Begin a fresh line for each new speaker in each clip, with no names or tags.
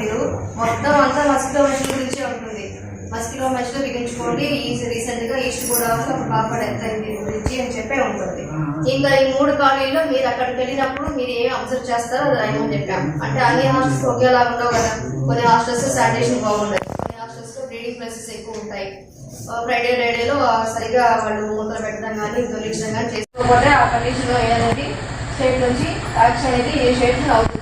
మీరు మొత్తం అంతా మస్కిటో మెషిన్ గురించే ఉంటుంది. మస్కిటో మెషిన్ బిగించుకోండి. ఈ రీసెంట్గా ఈస్ట్ గోదావరిలో ఒక పాప డెత్ అయింది గురించి అని చెప్పే ఉంటుంది. ఇంకా ఈ మూడు కాలనీలో మీరు అక్కడికి వెళ్ళినప్పుడు మీరు ఏం అబ్జర్వ్ చేస్తారో అది రాయమని చెప్పాం అంటే అన్ని హాస్టల్స్ ఒకేలా ఉండవు కదా. కొన్ని హాస్టల్స్ శానిటేషన్ బాగుండదు. కొన్ని హాస్టల్స్లో బ్రీడింగ్ ప్లేసెస్ ఎక్కువ ఉంటాయి. ఫ్రైడే ఫ్రైడేలో సరిగా వాళ్ళు మూతలు పెట్టడం కానీ దొరికించడం కానీ చేసుకోకపోతే ఆ కండిషన్లో ఏదనేది స్టేట్ నుంచి యాక్షన్ అనేది ఏ స్టేట్ అవుతుంది.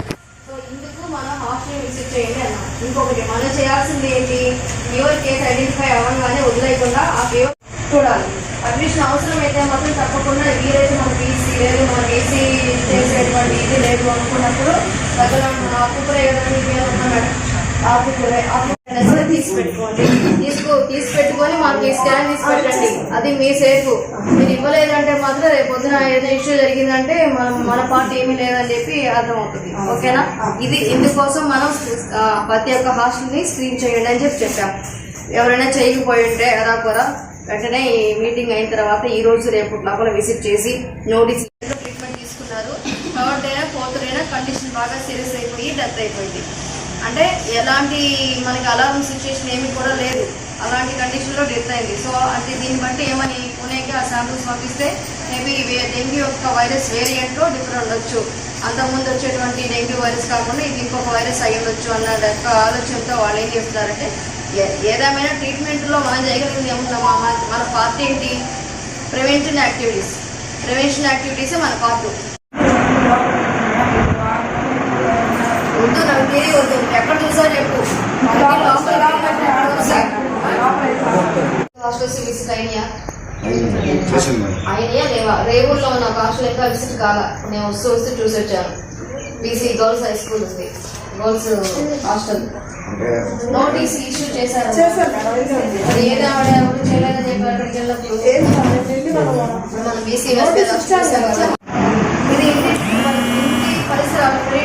మనం విజిట్ చేయండి అన్నాం. ఇంకొకటి మనం చేయాల్సింది ఏంటి? ఫీవర్ కేసు ఐడెంటిఫై అవ్వగానే వదిలేయకుండా ఆ ఫీవర్ చూడాలి. అడ్మిషన్ అవసరం అయితే మాత్రం తప్పకుండా వీలైతే మన బీసీ లేదు మన బీసీ చేసేటువంటి ఇది లేదు అనుకున్నప్పుడు దగ్గర ఆకుకూర ఏదైనా ఆకుకూర ఆకుకూర తీసి పెట్టుకోండి తీసుకో తీసి పెట్టుకొని మాకు స్కాన్ తీసి పెట్టండి అది మీ సేఫ్. మీరు ఇవ్వలేదంటే మాత్రం రేపు పొద్దున ఏదైనా ఇష్యూ జరిగిందంటే మనం మన పార్టీ ఏమీ లేదని చెప్పి అర్థం అవుతుంది ఓకేనా? ఇది ఇందుకోసం మనం ప్రతి ఒక్క హాస్టల్ని స్క్రీన్ చేయండి అని చెప్పి చెప్పాం. ఎవరైనా చేయకపోయి ఉంటే అలా కూడా వెంటనే ఈ మీటింగ్ అయిన తర్వాత ఈ రోజు రేపు లోపల విజిట్ చేసి నోటీస్ ట్రీట్మెంట్ తీసుకున్నారు. థర్డ్ డే ఫోర్త్ డేనా కండిషన్ బాగా సీరియస్ అయిపోయి డెత్ అయిపోయింది. అంటే ఎలాంటి మనకి అలారం సిచ్యువేషన్ ఏమీ కూడా లేదు. అలాంటి కండిషన్లో డెత్ అయింది. సో అంటే దీన్ని బట్టి ఏమని పూణేకి ఆ శాంపుల్స్ పంపిస్తే మేబీ డెంగ్యూ యొక్క వైరస్ వేరియంట్లో డిఫరెంట్ ఉండొచ్చు. అంతకుముందు వచ్చేటువంటి డెంగ్యూ వైరస్ కాకుండా ఇది ఇంకొక వైరస్ అయి ఉండొచ్చు అన్న యొక్క ఆలోచనతో వాళ్ళు ఏం చేస్తారంటే ఏదేమైనా ట్రీట్మెంట్లో మనం చేయగలిగింది ఏముందమ్మా మన మన పార్ట్ ఏంటి? ప్రివెన్షన్ యాక్టివిటీస్ ప్రివెన్షన్ యాక్టివిటీస్ మన పార్ట్. అయినయా అయినయా లేవా? రేవుల్లో ఉన్న కాస్ట్ లెక్క విసిట్ కాల. మేము వస్తూ వస్తూ చూసి వచ్చాను బీసీ గర్ల్స్ హై స్కూల్ ఉంది. Girls hostel. నోటీస్ ఇష్యూ చేశారు. అది ఏది ఆవిడ? చేయలేదని చెప్పి అక్కడికి బీసీ పరిసరాలు ఫ్రీ